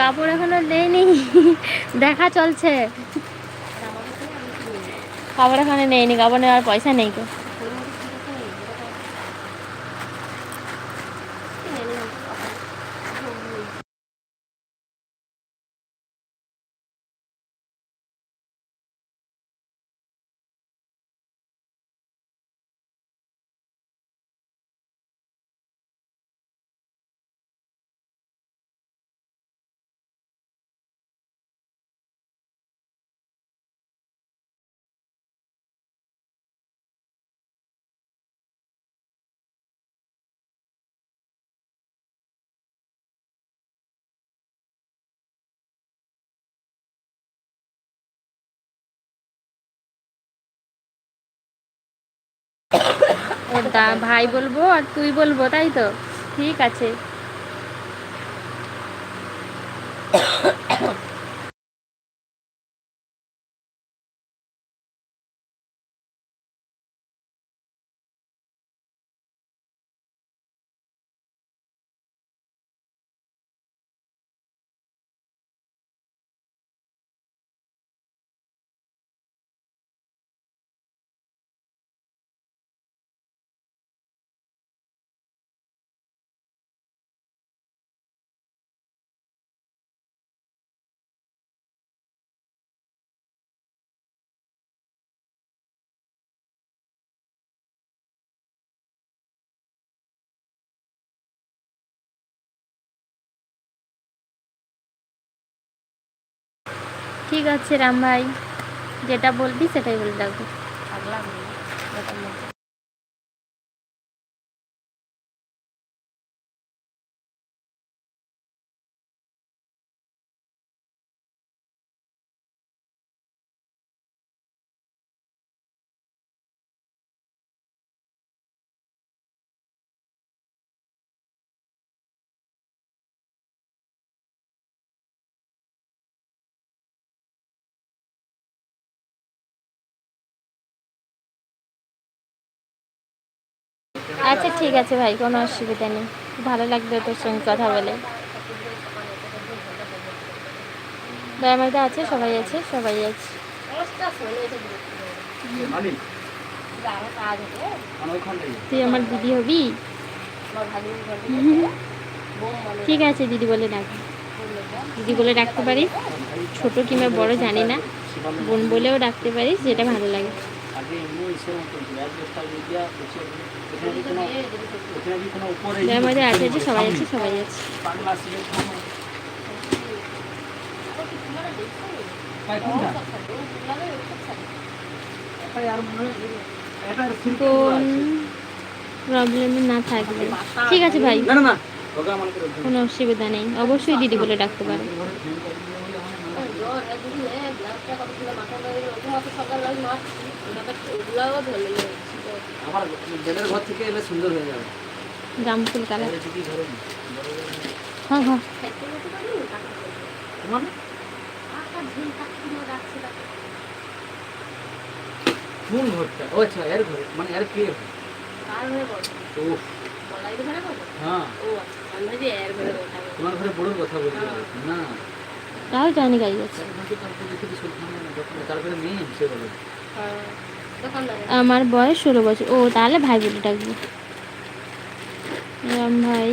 কাপড় এখনও নেইনি দেখা চলছে। কাপড় এখানে নেইনি কাপড় নেওয়ার পয়সা নেই তো। দা ভাই বলব আর তুই বলব তাই তো? ঠিক আছে। ঠিক আছে রাম ভাই যেটা বলবি সেটাই বলে রাখব। আচ্ছা ঠিক আছে ভাই কোনো অসুবিধা নেই। ভালো লাগবে তোর সঙ্গে কথা বলে। দয়ামাইদা আছে সবাই আছে সবাই আছে। তুই আমার দিদি হবি? ঠিক আছে দিদি বলে ডাক। দিদি বলে ডাকতে পারিস? ছোট কিংবা বড় জানি না। বোন বলেও ডাকতে পারিস যেটা ভালো লাগে। আগে এমনি দিয়ে কি কোনো কোনো আছে আছে সবাই আছে সবাই আছে। পাগলা সিলেট কোনো ভাই কোনটা? আরে আর মনে হয় এটা সিম্পল কোন প্রবলেমে না থাকলে। ঠিক আছে আমার ঘর থেকে এলে সুন্দর হয়ে যাবে। জাম ফুল কালার। হ্যাঁ হ্যাঁ। তোমার? কোন ঘরটা? ও আচ্ছা এর ঘরে মানে এর কে ও হ্যাঁ তোমার ঘরে বড়োর কথা বলছি। না। তাও জানি সে বলে আমার বয়স ষোলো বছর। ও তাহলে ভাই বলে ডাকবো। ভাই।